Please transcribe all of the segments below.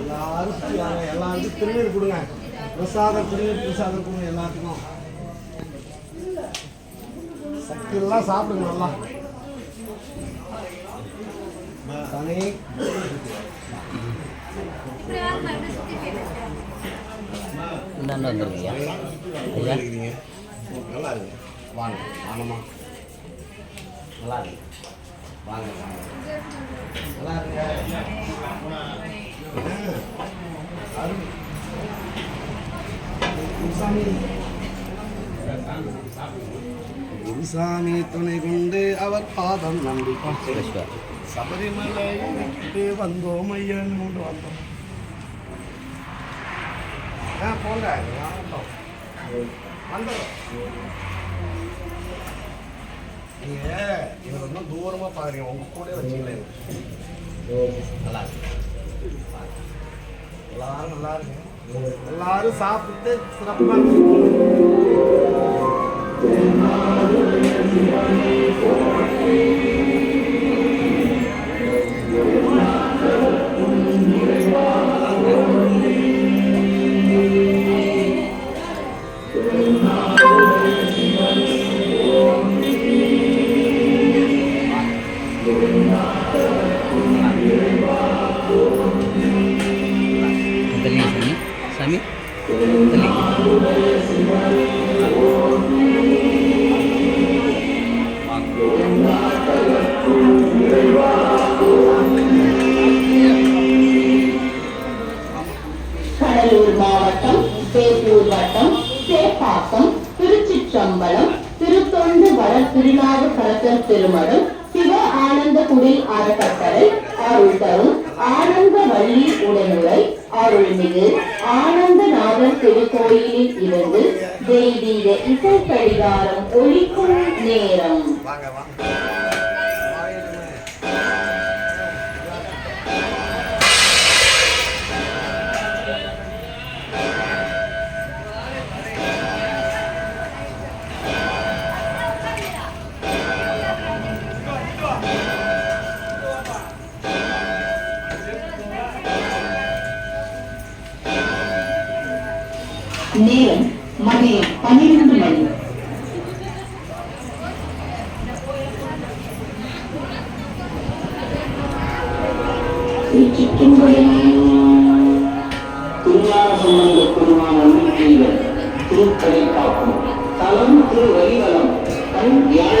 எல்லாரும் எல்லாருக்கும் திருநீர் கொடுங்க. பிரசாதம் திருநீர் பிரசாதம் கொடுங்க எல்லாத்துக்கும். சக்தி எல்லாம் சாப்பிடுங்க நல்லா. சனி இந்தாண்ட வந்துருக்கியா? நல்லா இருக்கிறீங்க நல்லா இருக்கு வாங்க வாங்கம்மா. நல்லா இருக்கு வாங்க நல்லா. குருசாமி துணை கொண்டு அவர் பாதம் விஸ்வா சபரிமலை வந்தோம் ஐயன் கொண்டு வந்தோம் ஆ போங்க. வந்துடும் நீங்க இதை ரொம்ப தூரமாக பாக்குறீங்க. உங்கள் கூட வச்சுக்கல நல்லா எல்லாரும் நல்லா இருக்கு. எல்லாரும் சாப்பிட்டு சிறப்பாக வர திருநாவுக்கரசர் திருமணம் சிவ ஆனந்த குடில் அறக்கட்டளை அருள் தரும் ஆனந்த வள்ளி உடனுரை அருள்மிகு ஆனந்தநாதர் திருக்கோயிலில் இருந்து தெய்வீக இசை கடிகாரம் ஒழிக்கும் நேரம் திருக்கடை காக்கும் தலம் திருவரிவலம் கண் வியாழக்குயின்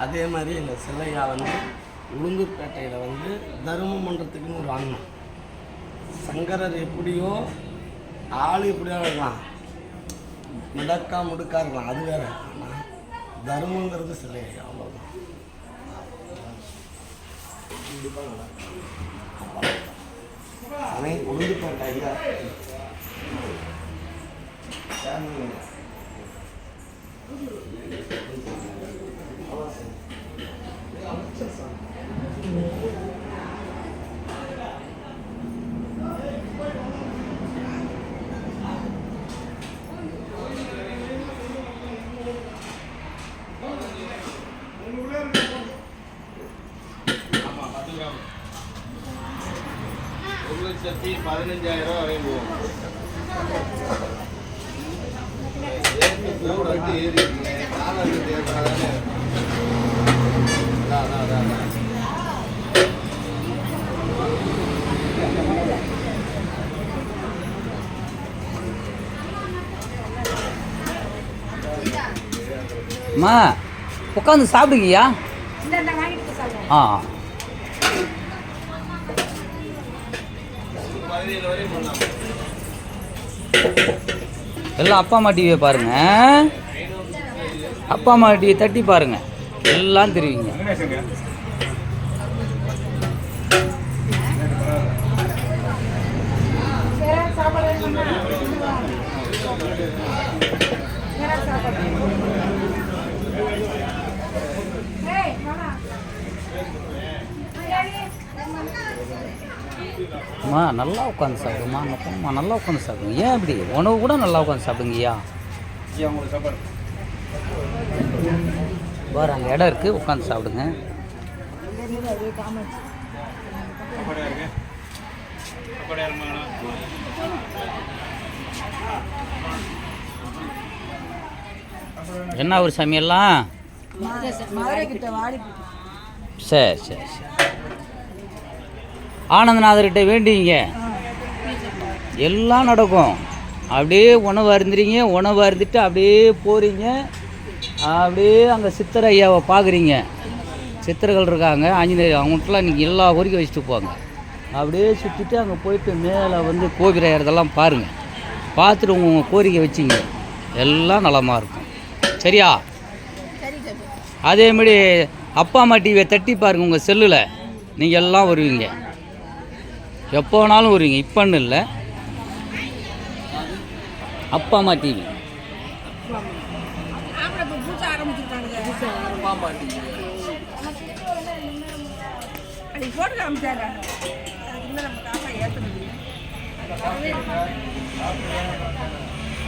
அதே மாதிரி இந்த சிலையா வந்து உளுந்தூர்பேட்டையில் வந்து தர்மம் பண்ணுறதுக்குன்னு ஒரு அண்ணன் சங்கரர் எப்படியோ ஆள் எப்படியோ இருக்கலாம் முடக்கா முடுக்கா இருக்கலாம் அது வேற. ஆனால் தர்மங்கிறது சிலை. அவ்வளோதான் உழுந்து உளுந்தூர்பேட்டை ஐயா. சாமி. குறைச்சி பதினஞ்சாயிரம் ரூபா வரையும் போகும் ரேட்டு கூட வந்து ஏறி இருக்குங்க காலம் தேவைப்படாதானே அதான் அதான் அதான் அதான் அம்மா உட்காந்து சாப்பிடுங்கய்யா ஆ. எல்லாம் அப்பா அம்மா டிவியை பாருங்க. அப்பா அம்மா டிவியை தட்டி பாருங்க. எல்லாம் தெரிவிங்க அம்மா நல்லா உட்காந்து சாப்பிடுமா அங்கே போம்மா நல்லா உட்காந்து சாப்பிடுங்க. ஏன் இப்படி? உணவு கூட நல்லா உட்காந்து சாப்பிடுங்கய்யா. பாரு அங்கே இடம் இருக்குது உட்காந்து சாப்பிடுங்க. என்ன ஒரு சமையல்லாம் சரி சரி சரி. ஆனந்தநாதர்கிட்ட வேண்டிங்க. எல்லாம் நடக்கும். அப்படியே உணவு அருந்துறீங்க உணவு அருந்துட்டு அப்படியே போகிறீங்க அப்படியே அங்கே சித்தர் ஐயாவை பார்க்குறீங்க சித்தர்கள் இருக்காங்க ஆஞ்சநேயர் அவங்கள்ட்டலாம் இன்றைக்கி எல்லா கோரிக்கை வச்சுட்டு போங்க அப்படியே சுற்றிட்டு அங்கே போயிட்டு மேலே வந்து கோபுரம் ஏறதெல்லாம் பாருங்கள் பார்த்துட்டு உங்கள் உங்கள் கோரிக்கை வச்சிங்க. எல்லாம் நலமாக இருக்கும். சரியா? அதேமாரி அப்பா அம்மா டிவியை தட்டி பாருங்கள் உங்கள் செல்லில். நீங்கள் எல்லாம் வருவீங்க. எப்போ வேணாலும் வருவீங்க இப்போன்னு இல்லை அப்பா அம்மா டிவி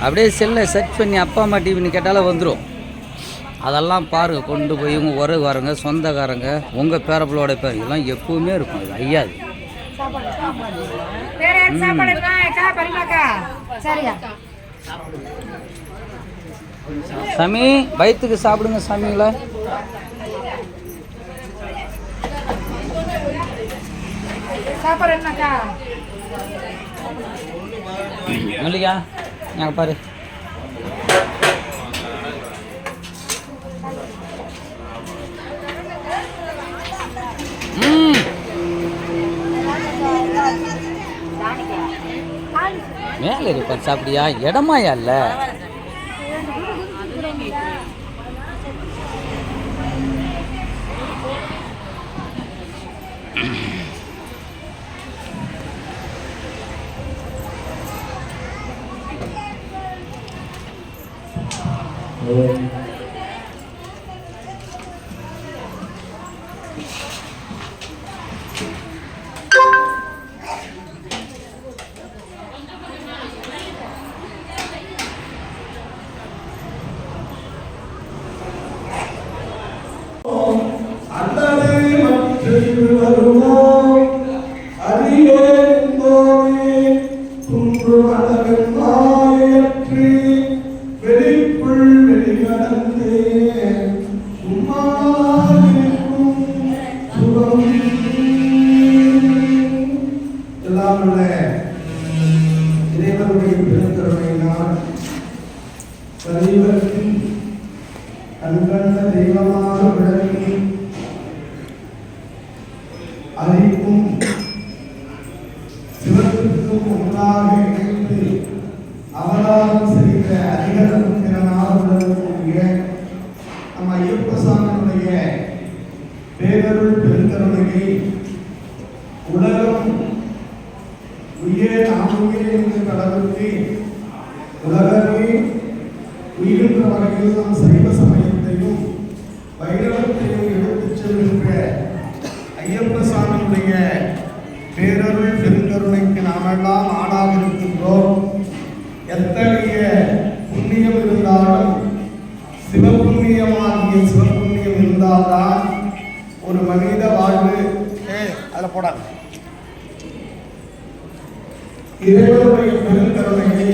அப்படியே செல்லை சர்ச் பண்ணி அப்பா அம்மா டிவின்னு கேட்டாலே வந்துடும் அதெல்லாம் பாருங்கள் கொண்டு போய் உங்கள் உறவுக்காரங்க சொந்தக்காரங்க உங்கள் பேரப்பிளோட பேர் இதெல்லாம் எப்பவுமே இருக்கும் இது ஐயாது. வேற யாரும் சாப்பாடு இருக்கா? அக்கா பரிமாக்கா. சரியா. சாமி வயிற்றுக்கு சாப்பிடுங்க சாமிங்களா சாப்பாடு என்னக்கா? மல்லிகா நாங்கள் பாரு ம் மேலே இருப்பேன் சாப்பிடியா? இடமாயா இல்லை? அல்லது இறைவனுடைய பெருந்தருமையினால் பரிவர்த்தின் அன்பந்த தெய்வமாக விளங்கி அறிவும் சிவத்திற்கும் ஒன்றாக நாமெல்லாம் ஆளாக இருக்கின்றோம் எத்தகைய புண்ணியம் இருந்தாலும் சிவபுண்ணியமாகிய சிவபுண்ணியம் இருந்தால்தான் ஒரு மனித வாழ்வு. அதில் போடாது. இறைவனுடைய பெருங்கருணையை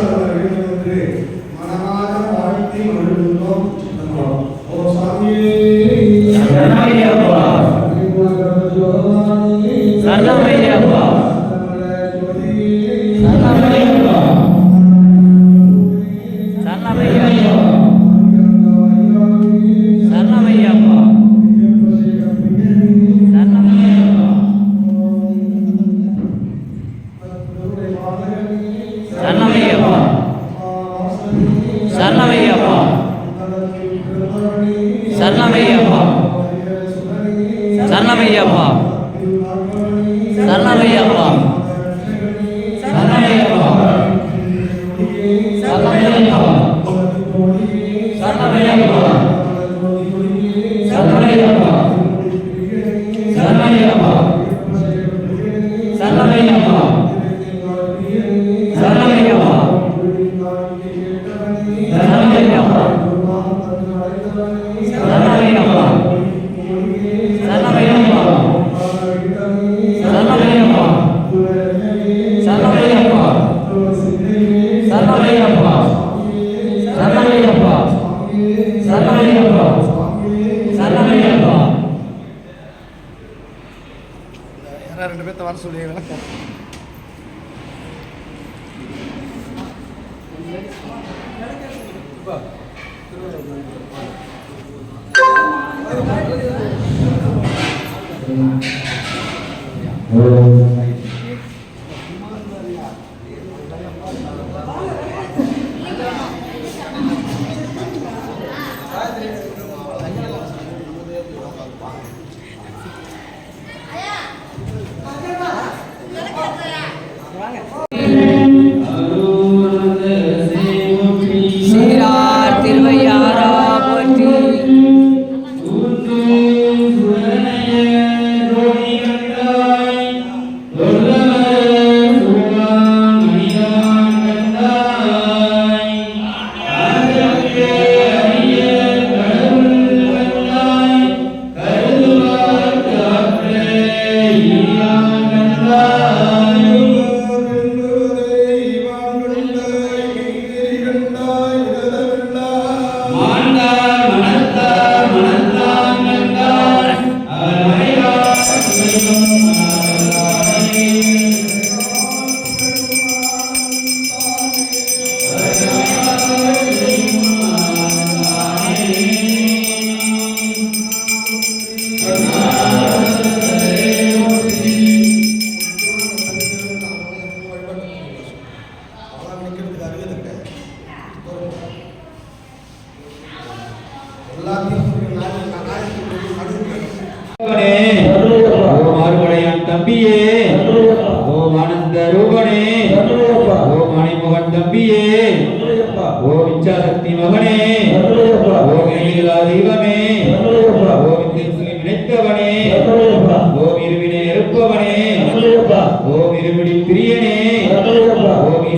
வேண்டும் என்று மனமார வாழ்த்தி ஓ சாமியே. Dharma Maya.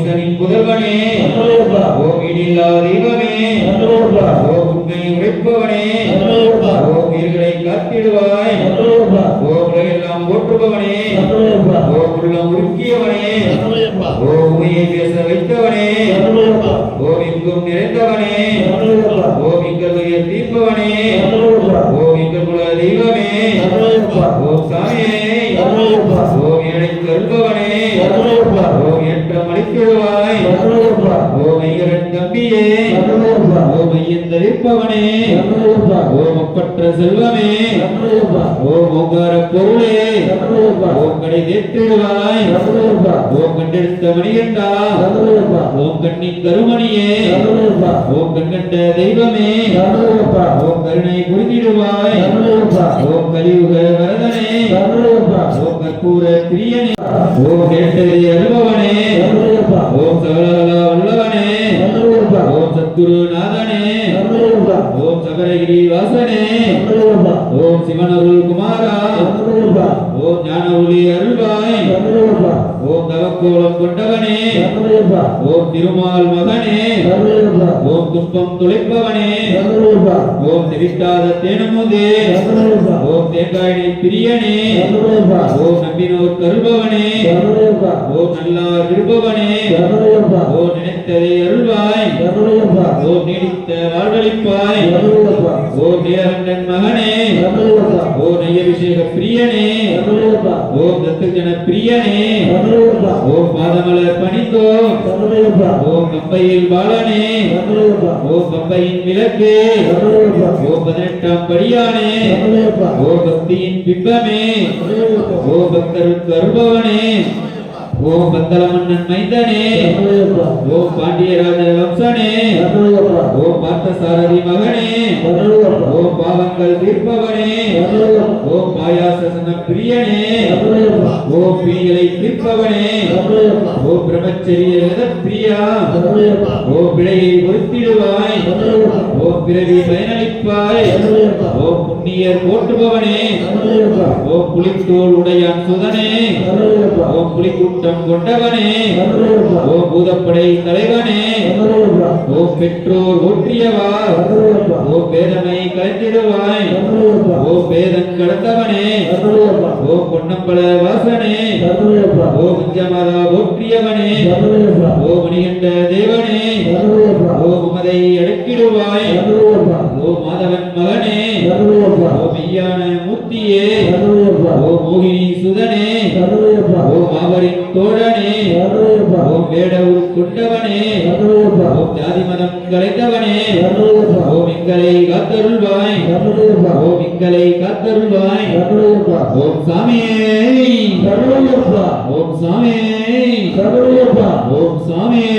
ஓம் ஈசனின் புதல்வனே ஓம் இடில்லா தெய்வமே. ஓம் உண்மை உரைப்பவனே ஓம் இருகளை காத்திடுவாய் ஓ உலகெல்லாம் போற்றுபவனே. ஓ உள்ளம் உருக்கியவனே. ஓ உமையை பேச வைத்தவனே. ஓ எங்கும் நிறைந்தவனே. ஓ தீர்ப்பவனே. அளித்திடுவாய் ஓ மையரன் தம்பியே. ஓ மையன் தவிர்ப்பவனே ஓ மப்பற்ற செல்வமே. ஓ ஓங்கார பொருளே. ஓ கடை தேற்றிடுவாய். ஓ கண்டெடுத்த மணிகண்டா. ஓ கண்ணின் கருமணியே. ஓ கண்கண்ட தெய்வமே. ஓ கருணை புரிந்திடுவாய். ஓ கலியுக வரதனே. ஓ கற்பூர பிரியனே. கேட்டதை ஓம் சகலகலா வல்லவனே. ஓம் சத்குருநாதனே ஓம் சகரகிரி வாசனே. ஓம் சிவனருள் குமாரா. ஓம் ஞான ஒளி அருள்வாய். ஓம் தவக்கோலம் கொண்டவனே ஓம் திருமால் மகனே ஓம் துன்பம் துளைப்பவனே ஓம் திவிட்டாத தேனமுதே ஓம் தேங்காய் பிரியனே ஓம் நம்பினோர் கருபவனே ஓம் நல்லார் விருப்பவனே ஓம் நினைத்ததை அருள்வாய் ஓம் நீடித்த வாழ்வழிப்பாய் ஓம் நீலகண்டன் மகனே ஓம் நெய்யபிஷேக பிரியனே ஓம் தத்துஜன பிரியனே ஓம் பாதமலர் பணிந்தோ. ஓம் கம்பையில் பாலனே. ஓம் கம்பையின் விளக்கு. ஓம் பதினெட்டாம் படியானே. ஓம் பக்தியின் பிம்பமே. ஓம் பக்தருக்கு அருபவனே ஓம் பந்தல மன்னன் மைந்தனே ஓம் பாண்டியராஜ வம்சனே. ஓம் பார்த்தசாரதி மகனே. ஓம் பாவங்கள் தீர்ப்பவனே. ஓம் பாயாசன பிரியனே ஓம் பிரிகளை தீர்ப்பவனே. ஓம் பிரம்மச்சரிய பிரியா ஓம் பிழையை பொருத்திடுவாய். ஓம் பிறவி பயனளிப்பாய். ஓம் புண்ணியர் போற்றுபவனே ஓம் புலித்தோல் உடையான் சுதனே ஓம் புலிக்கூட்டம் கொண்டவனே ஓம் பூதப்படை தலைவனே ஓம் பெற்றோர் ஊற்றியவா ஓம் வேதமை கலைத்திடுவாய் ஓம் வேதம் கடந்தவனே ஓம் பொன்னம்பல வாசனே ஓம் குஞ்சமதா போற்றியவனே ஓம் மணிகண்ட தேவனே ஓம் உமதை அடக்கிடுவாய் ஓம் மாதவன் மகனே ஓ மெய்யான மூர்த்தியே. ஓ மோகினி சுதனே. ஓ மாபரின் தோழனே. ஓ வேடவு கொண்டவனே. ஓ ஜாதி மதம் கலைத்தவனே ஓ மிங்களை காத்தருள்வாய். ஓ மிங்களை காத்தருள்வாய். ஓம் சாமியே. ஓம் சாமியே. ஓம் சாமியே.